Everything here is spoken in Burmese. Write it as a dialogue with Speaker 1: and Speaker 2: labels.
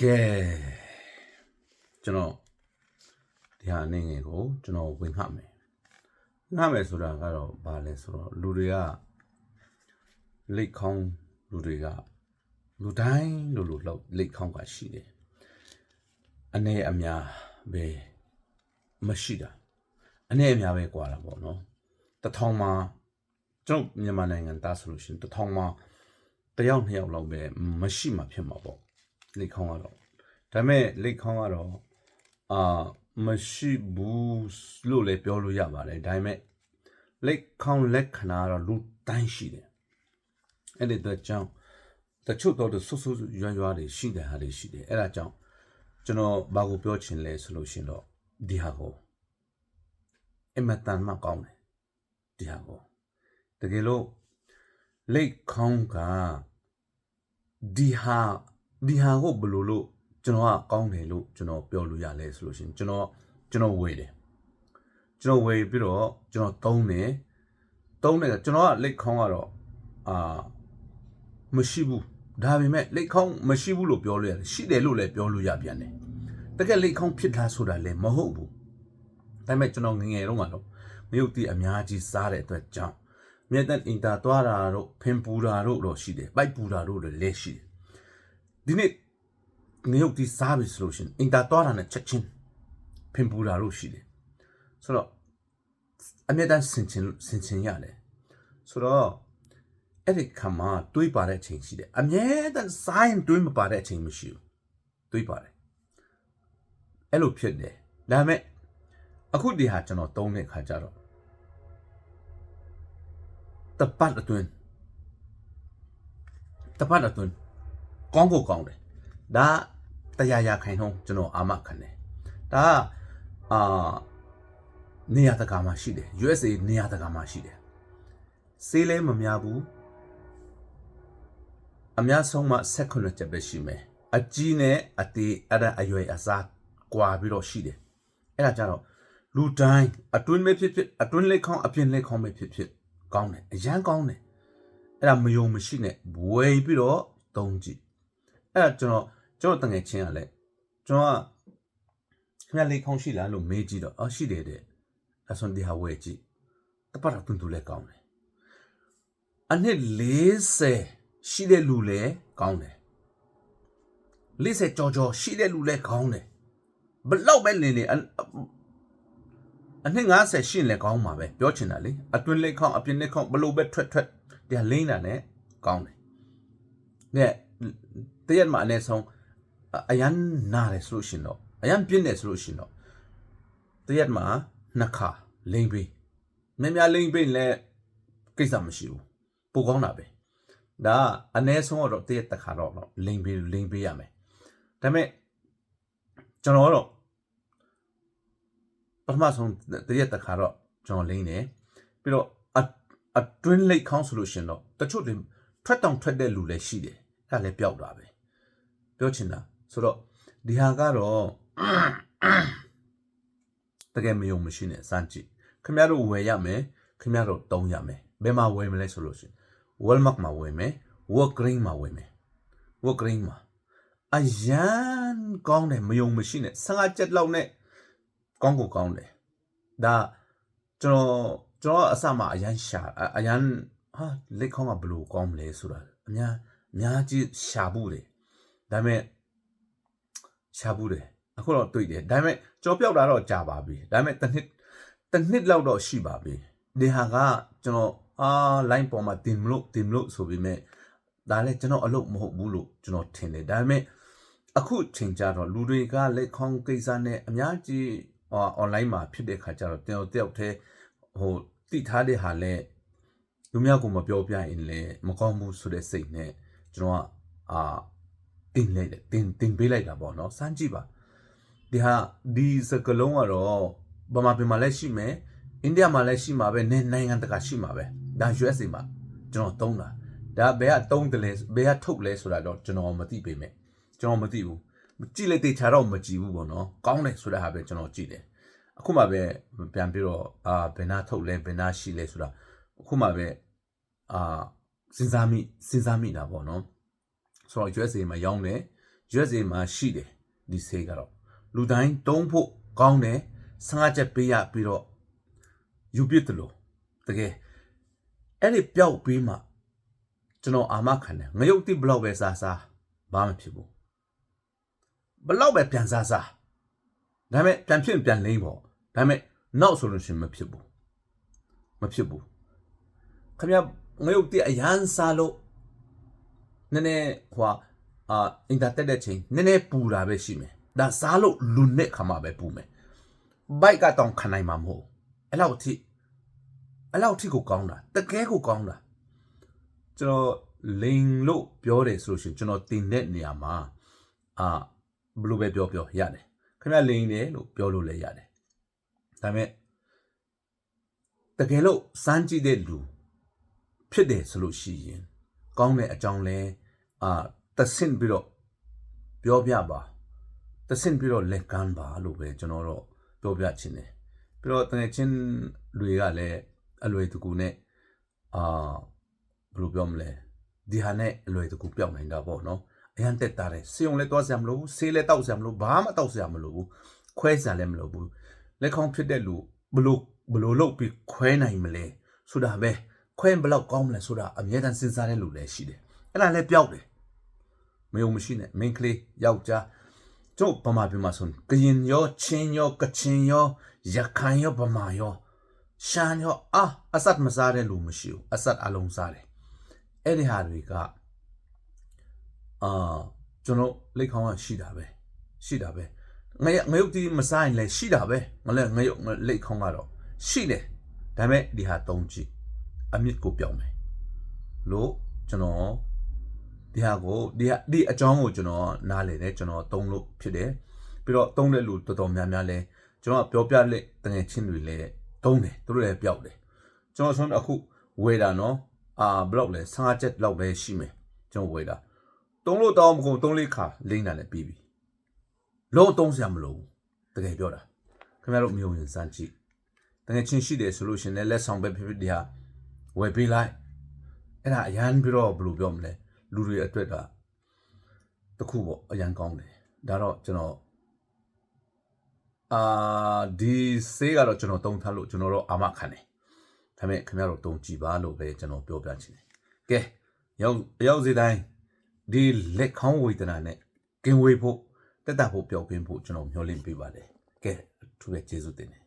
Speaker 1: ကဲကျွန်တော်ဒီဟာအနေငယ်ကိုကျွန်တော်ဝင်ခတ်မယ်ငတ်မယ်ဆိုတာကတော့ဘာလဲဆိုတော့လူတွေကလိတ်ခေါင်းလူတွေကလူတိုင်းလူလူလောက်လိတ်ခေါင်းကရှိတယ်အနေအများပဲမရှိတာအနေအများပဲကွာတာပေါ့နော်တထောင်မှာကျွန်တော်မြန်မာနိုင်ငံသားဆိုလို့ရှိရင်တထောင်မှာတစ်ယောက်နှစ်ယောက်လောက်ပဲမရှိမှဖြစ်မှာပေါ့ လိတ်ခေါင်းကတော့ဒါပေမဲ့လိတ်ခေါင်းကတော့အာမရှိဘူးလို့လည်းပြောလို့ရပါတယ်ဒါပေမဲ့လိတ်ခေါင်းလက်ခဏကတော့လူတိုင်းရှိတယ်အဲ့ဒီတော့ကြောင့်တချို့တော့ဆွဆွရွရွတွေရှိတယ်ဟာတွေရှိတယ်အဲ့ဒါကြောင့်ကျွန်တော်ဘာကိုပြောချင်လဲဆိုလို့ရှိရင်တော့ဒီဟာကိုအမတန်မှကောင်းတယ်ဒီဟာကိုတကယ်လို့လိတ်ခေါင်းကဒီဟာ ဒီဟာကိုဘယ်လိုလို့ကျွန်တော်ကကောင်းတယ်လို့ကျွန်တော်ပြောလို့ရလဲဆိုလို့ရှိရင်ကျွန်တော်ကျွန်တော်ဝေတယ်ကျွန်တော်ဝေပြီးတော့ကျွန်တော်သုံးတယ်သုံးတယ်ကျွန်တော်ကလိတ်ခေါင်းကတော့အာမရှိဘူးဒါပေမဲ့လိတ်ခေါင်းမရှိဘူးလို့ပြောလို့ရတယ်ရှိတယ်လို့လည်းပြောလို့ရပြန်တယ်တကယ်လိတ်ခေါင်းဖြစ်လားဆိုတာလည်းမဟုတ်ဘူးဒါပေမဲ့ကျွန်တော်ငယ်ငယ်တုန်းကတော့မယုတ်တိအများကြီးစားတဲ့အတွက်ကြောင့်မြက်တဲ့အင်တာသွားတာတို့ဖင်ပူတာတို့တော့ရှိတယ်ပိုက်ပူတာတို့လည်းရှိတယ် ဒီနေ့ငရုတ်ဒီစားပြီဆိုလို့ရှိရင်အင်တာသွားတာနဲ့ချက်ချင်းဖင်ပူတာတို့ရှိတယ်ဆိုတော့အမြဲတမ်းဆင်ချင်ဆင်ချင်ရတယ်ဆိုတော့အဲ့ဒီခါမှာတွေးပါတဲ့အချိန်ရှိတယ်အမြဲတမ်းစားရင်တွေးမပါတဲ့အချိန်မရှိဘူးတွေးပါတယ်အဲ့လိုဖြစ်တယ်ဒါပေမဲ့အခုဒီဟာကျွန်တော်သုံးတဲ့ခါကျတော့တပတ်အတွင်းတပတ်အတွင်း ကောင်းကိုကောင်းတယ်ဒါတရားရခိုင်နှုန်းကျွန်တော်အာမခံတယ်ဒါကအာနေရာတကာမှာရှိတယ် USA နေရာတကာမှာရှိတယ်စေးလဲမများဘူးအများဆုံးမှ16ချက်ပဲရှိမယ်အကြီးနဲ့အသေးအဲ့ဒါအရွယ်အစားကွာပြီးတော့ရှိတယ်အဲ့ဒါကြတော့လူတိုင်းအတွင်းပဲဖြစ်ဖြစ်အတွင်းလက်ခေါင်းအပြင်လက်ခေါင်းပဲဖြစ်ဖြစ်ကောင်းတယ်အရန်ကောင်းတယ်အဲ့ဒါမယုံမရှိနဲ့ဝယ်ပြီးတော့သုံးကြည့် အဲ့ဒါကျွန်တော်ကျွန်တော်တငယ်ချင်းကလည်းကျွန်တော်ကခင်ဗျလေးခေါင်းရှိလားလို့မေးကြည့်တော့အော်ရှိတယ်တဲ့အဆွန်ဒီဟာဝယ်ကြည့်တပတ်တော့တွန်းတူလဲကောင်းတယ်အနှစ်40ရှိတဲ့လူလဲကောင်းတယ်40ကြော်ကြော်ရှိတဲ့လူလဲကောင်းတယ်ဘလောက်ပဲလင်းနေအနှစ်90ရှင်းလဲကောင်းမှာပဲပြောချင်တာလေအတွင်းလက်ခေါင်းအပြင်လက်ခေါင်းဘလို့ပဲထွက်ထွက်တရားလိမ့်တာ ਨੇ ကောင်းတယ်နဲ့ တရက်မှာအနည်းဆုံးအရန်နားတယ်ဆိုလို့ရှင်တော့အရန်ပြင်းတယ်ဆိုလို့ရှင်တော့တရက်မှာနှစ်ခါလိမ့်ပေးမြင်များလိမ့်ပေးလဲကိစ္စမရှိဘူးပိုကောင်းတာပဲဒါအနည်းဆုံးတော့တရက်တစ်ခါတော့လိမ့်ပေးလိမ့်ပေးရမယ်ဒါပေမဲ့ကျွန်တော်တော့ပထမဆုံးတရက်တစ်ခါတော့ကျွန်တော်လိမ့်တယ်ပြီးတော့အတွင်းလိတ်ခေါင်းဆိုလို့ရှင်တော့တချို့တွေထွက်တောင်ထွက်တဲ့လူလည်းရှိတယ်အဲ့ဒါလည်းပျောက်တာပဲ ပြောချင်တာဆိုတော့ဒီဟာကတော့တကယ်မယုံမရှိနဲ့စမ်းကြည့်ခင်ဗျားတို့ဝယ်ရမယ်ခင်ဗျားတို့တုံးရမယ်ဘယ်မှာဝယ်မလဲဆိုလို့ရှိရင် Walmart မှာဝယ်မယ် Walgreens မှာဝယ်မယ် Walgreens မှာအရန်ကောင်းတယ်မယုံမရှိနဲ့15ချက်လောက်နဲ့ကောင်းကိုကောင်းတယ်ဒါကျွန်တော်ကျွန်တော်အစမှအရန်ရှာအရန်ဟာလက်ခေါင်းကဘလို့ကောင်းမလဲဆိုတာအများအများကြီးရှာဘူးတယ် ဒါပေမဲ့ရှာဘူးတယ်အခုတော့တွေ့တယ်ဒါပေမဲ့ကြော်ပြောက်တာတော့ကြာပါပြီဒါပေမဲ့တစ်နှစ်တစ်နှစ်လောက်တော့ရှိပါပြီဒီဟာကကျွန်တော်အာ line ပေါ်မှာတင်မလို့တင်မလို့ဆိုပြီးမဲ့ဒါလည်းကျွန်တော်အလုပ်မဟုတ်ဘူးလို့ကျွန်တော်ထင်တယ်ဒါပေမဲ့အခုချိန်ကြတော့လူတွေကလက်ခေါင်းကိစ္စနဲ့အများကြီး online မှာဖြစ်တဲ့ခါကျတော့တယောက်တယောက်တည်းဟိုတိထားတဲ့ဟာလဲလူများကိုမပြောပြရင်လည်းမကောင်းဘူးဆိုတဲ့စိတ်နဲ့ကျွန်တော်ကအာ တင်လိုက်တယ်တင်တင်ပေးလိုက်တာပေါ့နော်စမ်းကြည့်ပါဒီဟာဒီစကလုံးကတော့ဗမာပြည်မှာလည်းရှိမယ်အိန္ဒိယမှာလည်းရှိမှာပဲနိုင်ငံတကာရှိမှာပဲဒါ USA မှာကျွန်တော်သုံးတာဒါဘယ်ကသုံးတယ်လဲဘယ်ကထုတ်လဲဆိုတာတော့ကျွန်တော်မသိပေမဲ့ကျွန်တော်မသိဘူးကြည့်လိုက်တေချာတော့မကြည့်ဘူးပေါ့နော်ကောင်းတယ်ဆိုတဲ့ဟာပဲကျွန်တော်ကြည့်တယ်အခုမှပဲပြန်ပြီးတော့အာဘယ်နာထုတ်လဲဘယ်နာရှိလဲဆိုတာအခုမှပဲအာစဉ်းစားမိစဉ်းစားမိတာပေါ့နော် ဆိုတော့ USA မှာရောင်းတယ် USA မှာရှိတယ်ဒီဆေးကတော့လူတိုင်းတုံးဖို့ကောင်းတယ်15ချက်ပေးရပြီးတော့ယူပြစ်တယ်လို့တကယ်အဲ့ဒီပျောက်ပြီးမှကျွန်တော်အာမခံတယ်ငရုတ်တိဘလောက်ပဲစားစားဘာမှဖြစ်ဘူးဘလောက်ပဲပြန်စားစားဒါပေမဲ့ပြန်ဖြစ်ရင်ပြန်လိမ့်ပေါ့ဒါပေမဲ့နောက်ဆိုလို့ရှိရင်မဖြစ်ဘူးမဖြစ်ဘူးခင်ဗျငရုတ်တိအရန်စားလို့ နည်းနည်းဟိုဟာအာအင်တာတက်တဲ့ချိန်နည်းနည်းပူတာပဲရှိမယ်ဒါစားလို့လူနဲ့ခါမှပဲပူမယ်ဘိုက်ကတော့ခံနိုင်မှာမဟုတ်ဘူးအဲ့လောက်အထိအဲ့လောက်အထိကိုကောင်းတာတကယ်ကိုကောင်းတာကျွန်တော်လိန်လို့ပြောတယ်ဆိုလို့ရှိရင်ကျွန်တော်တင်တဲ့နေရာမှာအာဘယ်လိုပဲပြောပြောရတယ်ခင်ဗျလိန်တယ်လို့ပြောလို့လည်းရတယ်ဒါပေမဲ့တကယ်လို့စမ်းကြည့်တဲ့လူဖြစ်တယ်ဆိုလို့ရှိရင် ကောင်းတဲ့အကြောင်းလဲအာတဆင့်ပြီးတော့ပြောပြပါတဆင့်ပြီးတော့လက်ကမ်းပါလို့ပဲကျွန်တော်တော့ပြောပြချင်တယ်ပြီးတော့တကယ်ချင်းတွေကလည်းအလွယ်တကူနဲ့အာဘယ်လိုပြောမလဲဒီဟာနဲ့အလွယ်တကူပြောင်းနိုင်တာပေါ့နော်အရန်တက်တာတယ်စေုံလည်းတောက်စရာမလိုဘူးဆေးလည်းတောက်စရာမလိုဘာမှတောက်စရာမလိုဘူးခွဲစရာလည်းမလိုဘူးလက်ခေါင်းဖြစ်တဲ့လူဘလို့ဘလို့လုတ်ပြီးခွဲနိုင်မလဲဆိုတာပဲ ခွဲဘလောက်ကောင်းမလဲဆိုတာအမြဲတမ်းစဉ်းစားတဲ့လူလည်းရှိတယ်အဲ့ဒါလည်းပျောက်တယ်မယုံမရှိနဲ့မင်းကလေးယောက်ျားကျုပ်ဗမာပြည်မှာဆိုကရင်ရောချင်းရောကချင်ရောရခိုင်ရောဗမာရောရှမ်းရောအာအဆတ်မစားတဲ့လူမရှိဘူးအဆတ်အလုံးစားတယ်အဲ့ဒီဟာတွေကအာကျွန်တော်လက်ခေါင်းကရှိတာပဲရှိတာပဲငရငရုတ်တီမစားရင်လည်းရှိတာပဲငလဲငရုတ်လက်ခေါင်းကတော့ရှိတယ်ဒါပေမဲ့ဒီဟာသုံးကြည့် အမြင့်ကိုပြောင်းမယ်လို့ကျွန်တော်ဒီဟာကိုဒီဟာဒီအကြောင်းကိုကျွန်တော်နားလည်တယ်ကျွန်တော်သုံးလို့ဖြစ်တယ်ပြီးတော့သုံးတဲ့လူတော်တော်များများလဲကျွန်တော်ပြောပြလက်တငယ်ချင်းတွေလဲသုံးတယ်သူတို့လည်းပျောက်တယ်ကျွန်တော်ဆုံးအခုဝေတာနော်အာဘလော့လဲ15ချက်လောက်ပဲရှိမယ်ကျွန်တော်ဝေတာသုံးလို့တောင်းမကုန်သုံးလေးခါလိမ့်တာလည်းပြီးပြီလုံးသုံးစရာမလိုဘူးတကယ်ပြောတာခင်ဗျားတို့မျိုးရင်စမ်းကြည့်တကယ်ချင်းရှိတယ်ဆိုလို့ရှင်လည်းလက်ဆောင်ပဲဖြစ်ဖြစ်ဒီဟာ ဝယ်ပေးလိုက်အဲ့ဒါအရန်ပြီးတော့ဘယ်လိုပြောမလဲလူတွေအတွက်ကတခုပေါ့အရန်ကောင်းတယ်ဒါတော့ကျွန်တော်အာဒီဆေးကတော့ကျွန်တော်တုံးထားလို့ကျွန်တော်တော့အာမခံတယ်ဒါပေမဲ့ခင်ဗျားတို့တုံးကြည့်ပါလို့ပဲကျွန်တော်ပြောပြချင်တယ်ကဲရောက်ရောက်စီတိုင်းဒီလက်ခေါင်းဝေဒနာနဲ့ကင်ဝေးဖို့တက်တာဖို့ပျောက်ကင်းဖို့ကျွန်တော်မျှော်လင့်ပေးပါတယ်ကဲအထူးပဲကျေးဇူးတင်တယ်